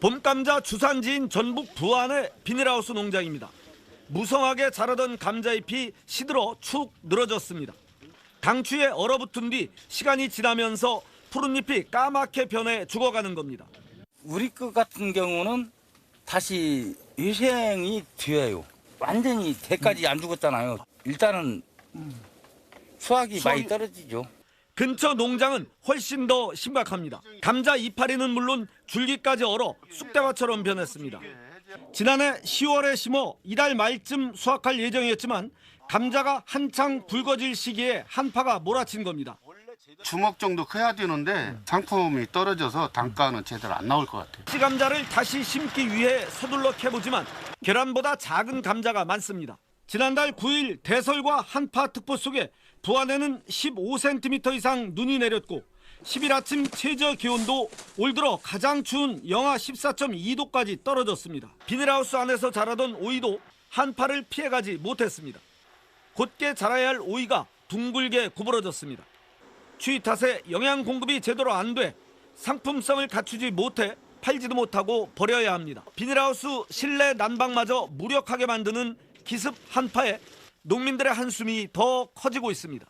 봄감자 주산지인 전북 부안의 비닐하우스 농장입니다. 무성하게 자라던 감자 잎이 시들어 축 늘어졌습니다. 당추에 얼어붙은 뒤 시간이 지나면서 푸른 잎이 까맣게 변해 죽어가는 겁니다. 우리 것 같은 경우는 다시 회생이 돼요. 완전히 대까지 안 죽었잖아요. 일단은 수확이 많이 떨어지죠. 근처 농장은 훨씬 더 심각합니다. 감자 이파리는 물론 줄기까지 얼어 쑥대밭처럼 변했습니다. 지난해 10월에 심어 이달 말쯤 수확할 예정이었지만 감자가 한창 붉어질 시기에 한파가 몰아친 겁니다. 주먹 정도 커야 되는데 상품이 떨어져서 단가는 제대로 안 나올 것 같아요. 씨감자를 다시 심기 위해 서둘러 캐보지만 계란보다 작은 감자가 많습니다. 지난달 9일 대설과 한파 특보 속에 부안에는 15cm 이상 눈이 내렸고 10일 아침 최저 기온도 올 들어 가장 추운 영하 14.2도까지 떨어졌습니다. 비닐하우스 안에서 자라던 오이도 한파를 피해가지 못했습니다. 곧게 자라야 할 오이가 둥글게 구부러졌습니다. 추위 탓에 영양 공급이 제대로 안 돼 상품성을 갖추지 못해 팔지도 못하고 버려야 합니다. 비닐하우스 실내 난방마저 무력하게 만드는 기습 한파에 농민들의 한숨이 더 커지고 있습니다.